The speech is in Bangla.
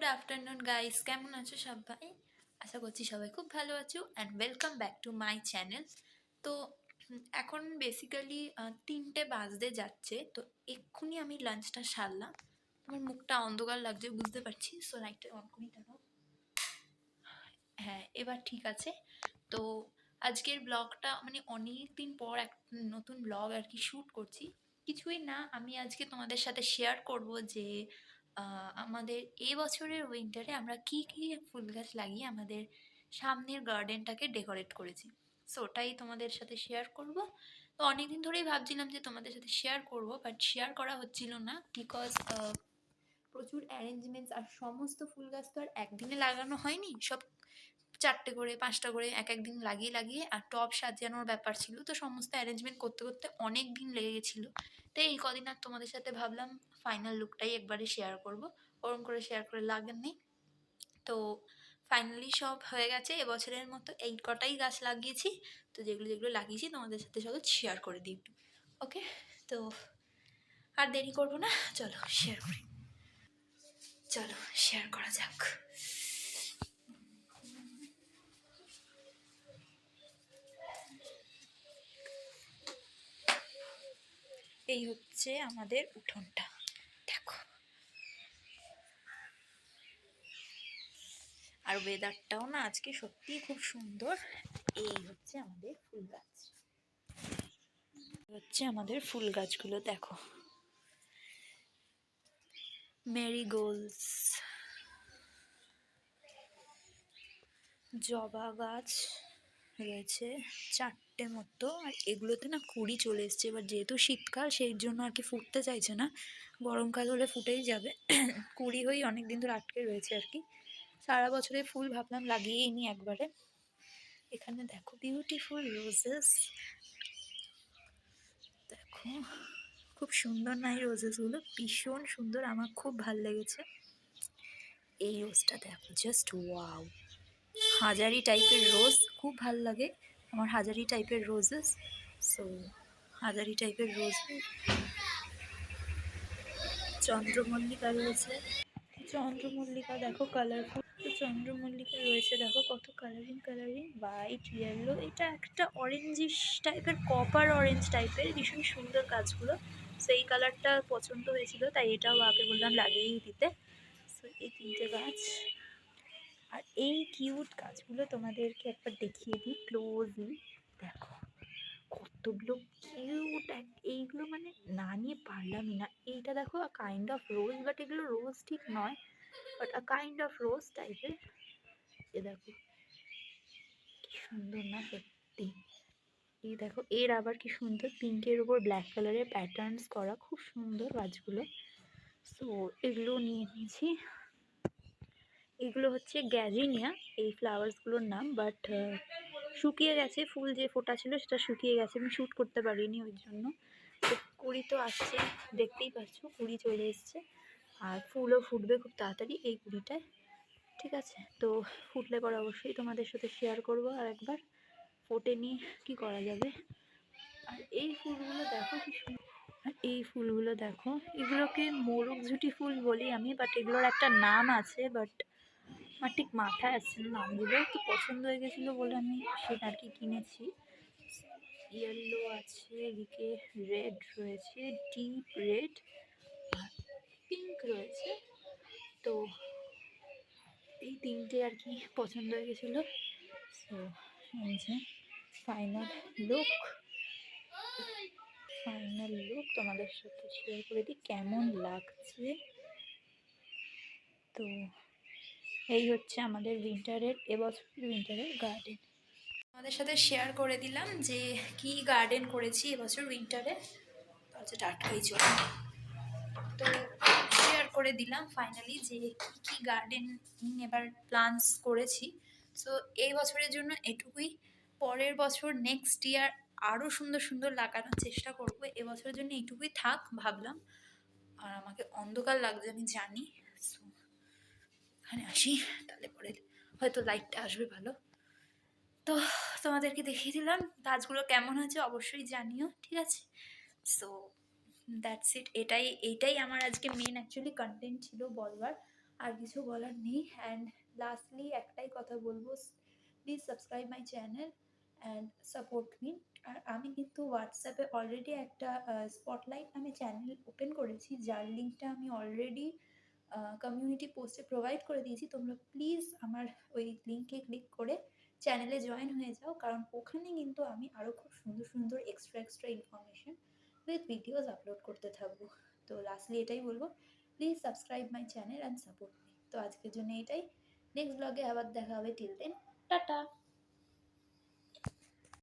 গুড আফটারনুন গাইস কেমন আছো সবাই? আশা করছি সবাই খুব ভালো আছো and welcome back to my channel তো, এখন বেসিক্যালি তিনটে বাজতে যাচ্ছে, তো এক্ষুনি আমি লাঞ্চটা সারলাম। আমার মুখটা অন্ধকার লাগছে, বুঝতে পারছি। সো লাইটটা অন করি দেখো হ্যাঁ এবার ঠিক আছে। তো, আজকের ব্লগটা মানে অনেক দিন পর এক নতুন ব্লগ আর কি শ্যুট করছি। কিছুই না, আমি আজকে তোমাদের সাথে শেয়ার করব যে আমাদের এ বছরের উইন্টারে আমরা কি কি ফুল গাছ লাগিয়ে আমাদের সামনের গার্ডেনটাকে ডেকোরেট করেছি। সো ওটাই তোমাদের সাথে শেয়ার করব। তো অনেকদিন ধরেই ভাবছিলাম যে তোমাদের সাথে শেয়ার করব বাট শেয়ার করা হচ্ছিল না বিকজ প্রচুর অ্যারেঞ্জমেন্টস আর সমস্ত ফুল গাছ তো আর একদিনে লাগানো হয়নি। সব চারটে করে, পাঁচটা করে এক এক দিন লাগিয়ে লাগিয়ে আর টব সাজানোর ব্যাপার ছিল। তো সমস্ত অ্যারেঞ্জমেন্ট করতে করতে অনেক দিন লেগে গেছিল। তো এই কদিন আর তোমাদের সাথে ভাবলাম ফাইনাল লুকটাই একবারে শেয়ার করব। ওরম করে শেয়ার করে লাগার নেই তো ফাইনালি সব হয়ে গেছে। এবছরের মতো এই কটাই গাছ লাগিয়েছি। তো যেগুলো যেগুলো লাগিয়েছি তোমাদের সাথে সব শেয়ার করে দিই ওকে তো আর দেরি করব না। চলো শেয়ার করি। চলো শেয়ার করা যাক। এই হচ্ছে আমাদের উঠোনটা। দেখো। আর ওয়েদারটাও না আজকে সত্যিই খুব সুন্দর। এই হচ্ছে আমাদের ফুল গাছ। হচ্ছে আমাদের ফুল গাছগুলো, দেখো। মেরিগোলস জবা গাছ। রয়েছে চারটে মতো। আর এগুলোতে না কুড়ি চলে এসছে। এবার যেহেতু শীতকাল, সেই জন্য আর কি ফুটতে চাইছে না। গরমকাল হলে ফুটেই যাবে। কুড়ি হয়েই অনেক দিন ধরে আটকে রয়েছে আর কি। সারা বছরে ফুল ভাবলাম লাগিয়েই নি একবারে। এখানে দেখো বিউটিফুল রোজেস দেখো, খুব সুন্দর না এই রোজেসগুলো ভীষণ সুন্দর। আমার খুব ভালো লেগেছে। এই রোজটা দেখো জাস্ট ওয়াও হাজারি টাইপের রোজ, খুব ভালো লাগে আমার হাজারি টাইপের রোজেস। সো হাজারি টাইপের রোজ। চন্দ্রমল্লিকা রয়েছে। চন্দ্রমল্লিকা, দেখো কালারফুল চন্দ্রমল্লিকা রয়েছে, দেখো কত কালারিং কালারিং হোয়াইট ইয়েলো এটা একটা অরেঞ্জিশ টাইপের কপার অরেঞ্জ টাইপের ভীষণ সুন্দর গাছগুলো সেই কালারটা পছন্দ হয়েছিল, তাই এটাও আগে বললাম, লাগিয়েই দিতে। সো এই তিনটে গাছ। আর এই কিউট গাছগুলো তোমাদেরকে একবার দেখিয়ে দিই ক্লোজলি দেখো, কতগুলো কিউট এইগুলো মানে না নিয়ে পারলামই না। এইটা দেখো a kind of rose but এগুলো রোজ ঠিক নয় but a kind of rose টাইপের এ দেখো, কি সুন্দর না সত্যি। এই দেখো, এর আবার কি সুন্দর পিঙ্কের উপর ব্ল্যাক কালারের প্যাটার্নস করা, খুব সুন্দর গাছগুলো। সো এগুলো নিয়ে নিয়েছি। এগুলো হচ্ছে গ্যাজিনিয়া এই ফ্লাওয়ার্সগুলোর নাম বাট শুকিয়ে গেছে, ফুল যে ফোটা ছিল সেটা শুকিয়ে গেছে, আমি শ্যুট করতে পারিনি ওই জন্য। তো কুড়ি তো আসছে, দেখতেই পাচ্ছ, কুড়ি চলে এসছে, আর ফুলও ফুটবে খুব তাড়াতাড়ি এই কুড়িটায়, ঠিক আছে? তো ফুটলে পরে অবশ্যই তোমাদের সাথে শেয়ার করব আর একবার ফোটেনি কী করা যাবে। আর এই ফুলগুলো দেখো কি আর এই ফুলগুলো দেখো, এগুলোকে মোরগ ঝুটি ফুল বলি আমি বাট এগুলোর একটা নাম আছে বাট আমার ঠিক মাথায় আসছে না নামগুলো তো পছন্দ হয়ে গেছিল বলে আমি সেটা আর কি কিনেছি। ইয়েলো আছে, এদিকে রেড রয়েছে ডিপ রেড আর পিঙ্ক রয়েছে। তো এই তিনটে আর কি পছন্দ হয়ে গেছিল। সো এই ফাইনাল লুক ফাইনাল লুক তোমাদের সাথে শেয়ার করে দিই, কেমন লাগছে? তো এই হচ্ছে আমাদের উইন্টারের এবছরের উইন্টারের গার্ডেন আমাদের সাথে শেয়ার করে দিলাম যে কি গার্ডেন করেছি এবছর উইন্টারে দরজাটা আটকাই চলে। তো শেয়ার করে দিলাম ফাইনালি যে কি কি গার্ডেন এবার প্লান্স করেছি। সো এই বছরের জন্য এটুকুই। পরের বছর নেক্সট ইয়ার আরও সুন্দর সুন্দর লাগানোর চেষ্টা করব। এবছরের জন্য এইটুকুই থাক, ভাবলাম। আর আমাকে অন্ধকার লাগছে, আমি জানি। এখানে আসি, তাহলে পরে হয়তো লাইটটা আসবে ভালো। তো তোমাদেরকে দেখিয়ে দিলাম, গাছগুলো কেমন হয়েছে অবশ্যই জানিও, ঠিক আছে? সো দ্যাটস ইট এটাই এইটাই আমার আজকে মেন অ্যাকচুয়ালি কন্টেন্ট ছিল বলবার, আর কিছু বলার নেই। অ্যান্ড লাস্টলি একটাই কথা বলব please subscribe my channel and support me আর আমি কিন্তু হোয়াটসঅ্যাপে অলরেডি একটা স্পটলাইট নামে চ্যানেল ওপেন করেছি, যার লিঙ্কটা আমি অলরেডি কমিউনিটি পোস্টে প্রোভাইড করে দিয়েছি। তোমরা প্লিজ আমার ওই লিঙ্কে ক্লিক করে চ্যানেলে জয়েন হয়ে যাও। কারণ ওখানে কিন্তু আমি আরও খুব সুন্দর সুন্দর extra extra information with videos upload করতে থাকব। তো লাস্টলি এটাই বলব please subscribe my channel and support me তো আজকের জন্য এটাই। নেক্সট ব্লগে আবার দেখা হবে। Till then tata.